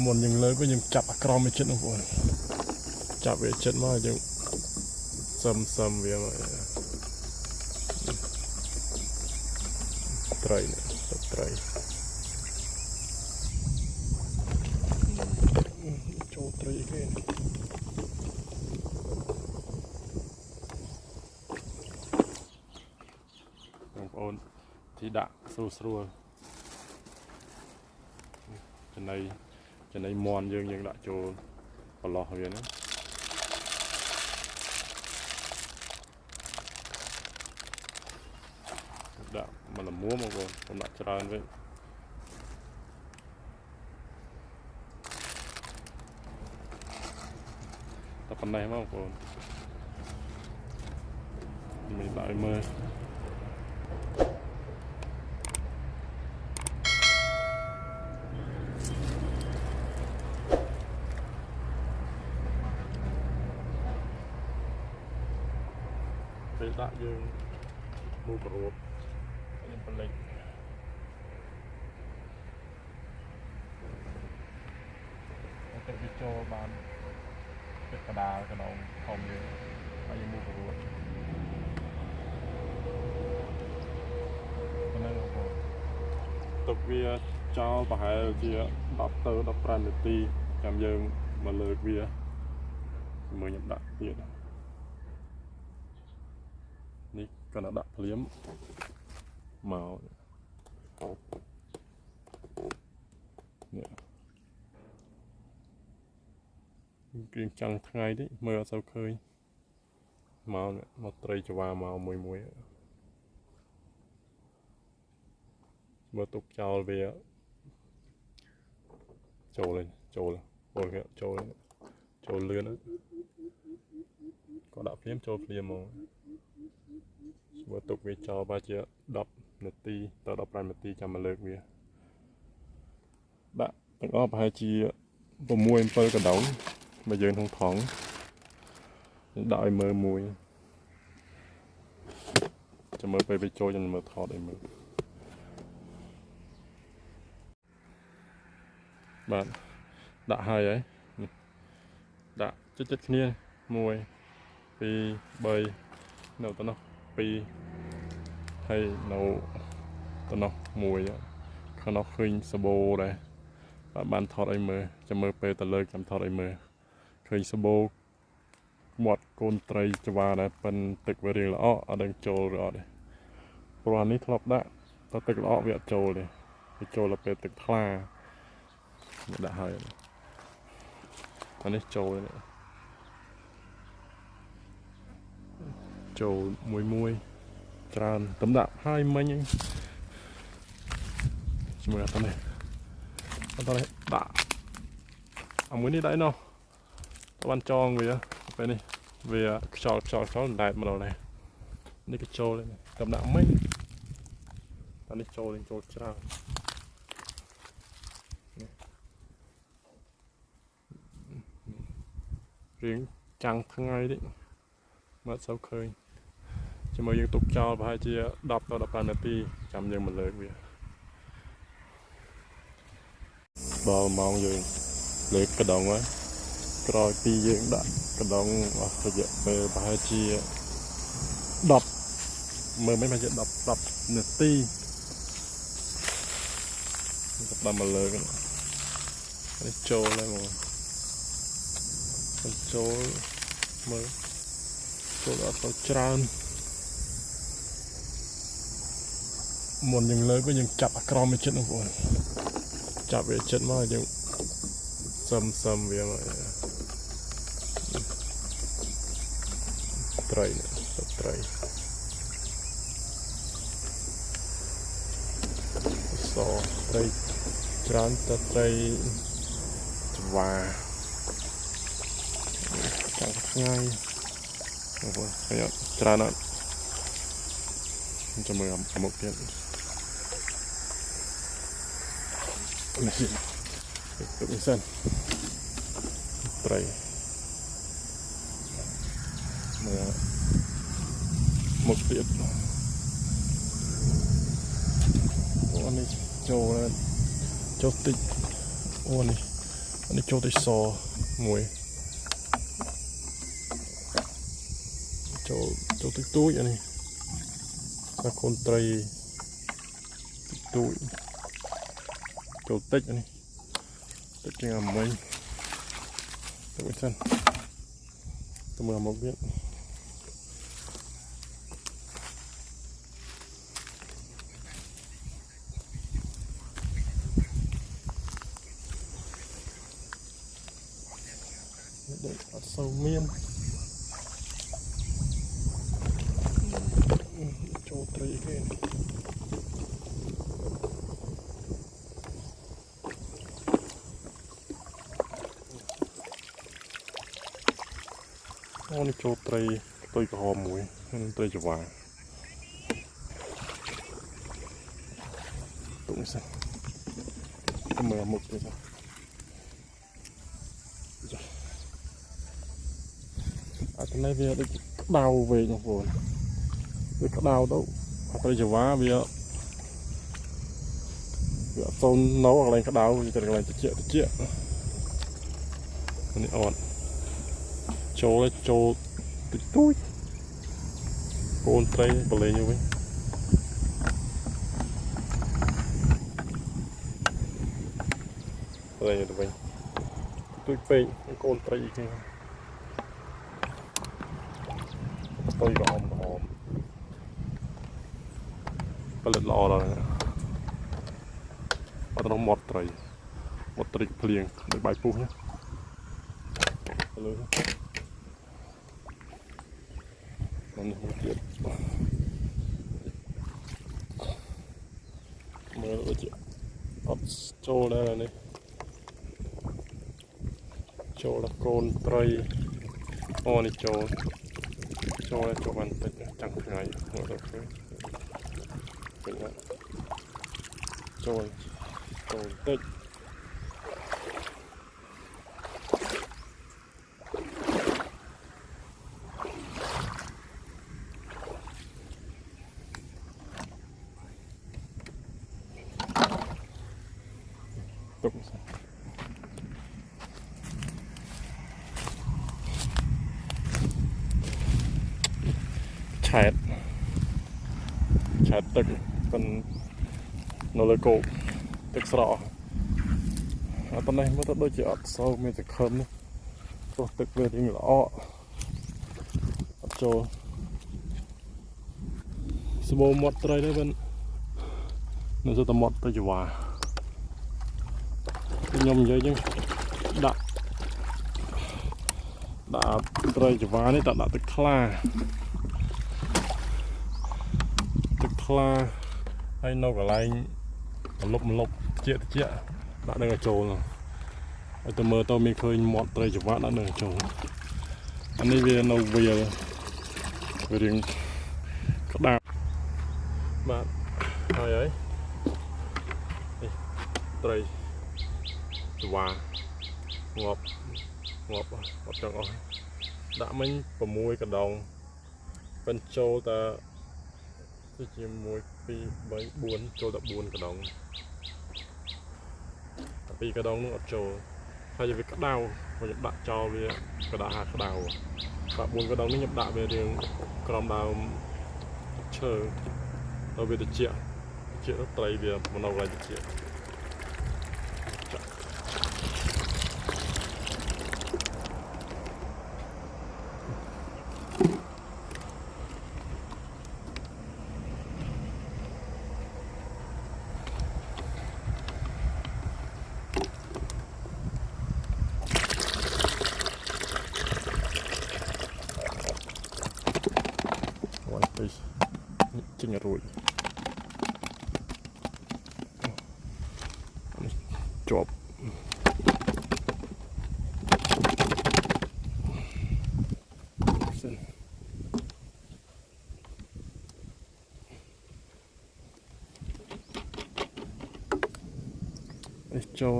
មុនយើងលើកវិញយើងចាប់អាក្រមវាចិត្តបងប្អូនចាប់វាចិត្តមកយើងសឹមសឹមវាមកត្រីនេះត្រីចូលត្រីគេបងប្អូនទីដាក់ស្រួលស្រួលចំណៃ ចំណៃមន់យើងយើងដាក់ចូលប្រឡោះវាណាដាក់មកល្មមបងប្អូនខ្ញុំដាក់ច្រើនវិញតែប៉ុណ្ណេះមកបងប្អូនមានដាក់ឲ្យមើល ដាក់យើងមូក្រួបយើងបលិចទៅវាចូលបានទឹកកដាលកណ្ដងធំយើងហើយយើងមូក្រួបប៉ុណ្ណឹងបងប្អូនទុកវាចោលប្រហែលជា10ទៅ15នាទីចាំយើងមកលើកវាជាមួយខ្ញុំដាក់ទៀត នេះគាត់ដាក់ភ្លាមមកនេះគ្រឿងចាំងថ្ងៃតិចមើលអត់សូវឃើញមកនេះមកត្រីចវាមកមួយមួយមើលទុកចោលវាចូលលេងចូលពលវាចូលចូលលឿនគាត់ដាក់ភ្លាមចូលភ្លាមមក បើទុកវាចោលប្រហែលជា10នាទីទៅ15នាទីចាំមកលើកវាដាក់ទាំងអស់ប្រហែលជា6 7កណ្ដុងមកយើងក្នុងថងដាក់ឲ្យមើលមួយចាំមើលពេលវាចូលចាំមើលថតឲ្យមើលបាទដាក់ហើយហើយនេះដាក់ចិត្តចិត្តគ្នា1 2 3នៅទៅនោះ 2ហើយនៅទៅនោះមួយខាងនោះឃើញសបោដែរបាទបានថតឲ្យមើលចាំមើលពេលទៅលើកចាំថតឲ្យមើលឃើញសបោមាត់កូនត្រីចវាដែរប៉ិនទឹកវារៀងល្អអត់ដឹងចូលឬអត់ទេព្រោះអានេះធ្លាប់ដាក់តែទឹកល្អវាអត់ចូលទេវាចូលដល់ពេលទឹកថ្លាមកដាក់ហើយអានេះចូលនេះ ចូលមួយមួយច្រើនតំដាក់ហើយមិញហ្នឹងជាមួយអត់នេះអត់នេះដាក់អាមួយនេះដាក់ឯណោះតបានចងវាពេលនេះវាខ្យល់ខ្យល់ខ្យល់ដែតមកដល់នេះនេះក៏ចូលដែរតំដាក់មិញអានេះចូលចូលច្រើនរៀងចាំងថ្ងៃតិចមកសូវឃើញ ជាមួយយើងទុកចោលប្រហែលជា10ទៅ15នាទីចាំយើងមកលើកវាដល់ម៉ោងយើងលើកកដងហើយក្រោយពីយើងដាក់កដងអស់រយៈពេលប្រហែលជា10មើលមិនប្រហែលជា10 10នាទីក៏ដល់មកលើកនេះចូលហើយមកចូលមើលចូលអត់ទៅច្រើន មុនយើងលើកវិញយើងចាប់អាក្រមវាចិត្តបងប្អូនចាប់វាចិត្តមកយើងសឹមសឹមវាមកត្រីនេះត្រីសត្រីច្រើនតែត្រីច្វាចាំងថ្ងៃបងប្អូនឃើញអត់ច្រើនអត់ចាំមើលអាមុខទៀត នេះទឹកនេះសិនត្រីមើលមុខទៀតអូនេះចូលហើយចូលតិចអូនេះអានេះចូលទៅសមួយចូលចូលទឹកទូចអានេះសាកូនត្រីទឹកទូច ចូលតិចអានេះតិចជាងអាមិញទៅវិញសិនទៅមើលមកទៀតដូចអត់សូវមានចូលត្រីគេ អូនេះចូលត្រីផ្ទុយក្រហមមួយនឹងត្រីចង្វាទុំសិនទៅមើលមុខទៀតសិនអាទៅនេះវាដូចក្តៅវែងបងប្អូនវាក្តៅទៅអត្រីចង្វាវាវាអត់សូននៅកន្លែងក្តៅវាទៅកន្លែងត្រជាក់ត្រជាក់នេះអត់ ចូលឲ្យចូលតិចតួចកូនត្រីបលេងទៅវិញបលេងទៅវិញទួចពេកកូនត្រីគេផ្ទុយក្រហមក្រហមផលិតល្អដល់ណាអត់ក្នុងមាត់ត្រីមាត់ត្រីភ្លៀងដូចបាយពុះណា ទៅលើនេះមកទៀតមើលដូចជាអត់ចូលដែរអានេះចូលដល់កូនត្រីអូនេះចូលចូលឲ្យចូលបានតិចចាំងថ្ងៃមកដល់ឃើញឃើញអត់ចូលចូលតិច ទុកសិនឆែតឆែតទឹកមិននៅលើគោកទឹកស្រកអត់ប៉ុណ្ណេះមើលទៅដូចជាអត់សូវមានសង្ឃឹមណាព្រោះទឹកវារៀងល្អអត់ចូលស្បូរមាត់ត្រីនេះវិញនៅទៅមាត់ទៅជាវ៉ា ខ្ញុំនិយាយចឹងដាក់ដាក់ត្រីចង្វានេះដាក់ដាក់ទឹកខ្លាទឹកថ្លាហើយនៅកន្លែងមលប់មលប់ជាតិចដាក់នឹងឲ្យចូលនោះឲ្យទៅមើលទៅមានឃើញមាត់ត្រីចង្វាក់ដាក់នឹងឲ្យចូលអានេះវានៅវាលវារៀងក្តាប់បាទហើយហើយនេះត្រី ចង្វាងាប់ងាប់អត់ចង់អស់ដាក់មិញ6កដងប៉ិនចូលតែទៅជាមួយ2 3 4ចូលដល់4កដងតែពីរកដងនោះអត់ចូលហើយវាក្តៅខ្ញុំដាក់ចោលវាក្តៅហាក្តៅបាទ4កដងនេះខ្ញុំដាក់វារៀងក្រោមដើមឈើដល់វាត្រជាក់ត្រជាក់ទៅត្រីវាមកនៅកន្លែងត្រជាក់ចាក់ one piece នេះចេញរួចនេះជាប់សិននេះ ចូល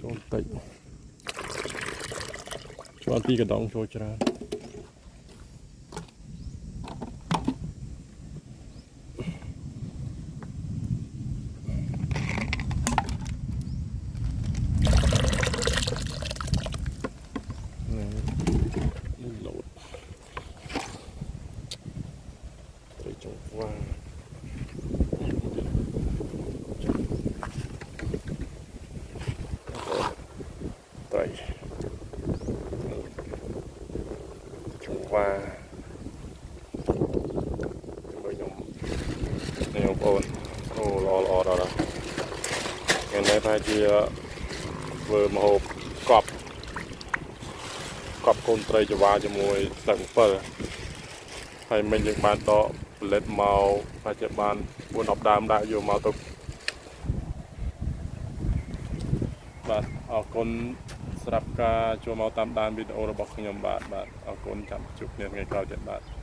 ចូលតិចចូលពីរកដងចូលច្រើន អ ចង្វាជាមួយខ្ញុំនេះបងប្អូនអូល្អល្អដល់ដល់ថ្ងៃនេះប្រហែលជាធ្វើម្ហូបកប់កប់កូនត្រីចង្វាជាមួយស្លឹកអំពិលហើយមិញយើងបានដកផលិតមកប្រហែលជាបាន4 10ដើមដាក់យកមកទុកបាទអរគុណ សម្រាប់ការចូលមកតាមដានវីដេអូរបស់ខ្ញុំបាទបាទអរគុណចាំជួបគ្នាថ្ងៃក្រោយទៀតបាទ